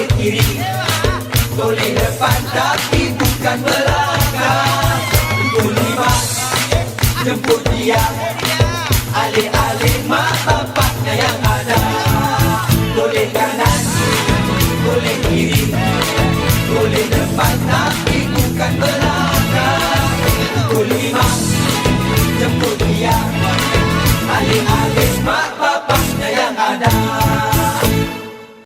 boleh kiri Boleh depan tapi bukan belakang. Guli lima jemput dia. Alih-alih mak bapaknya yang ada. Boleh kanan, boleh kiri Boleh depan tapi bukan belakang. Guli lima jemput dia. Alih-alih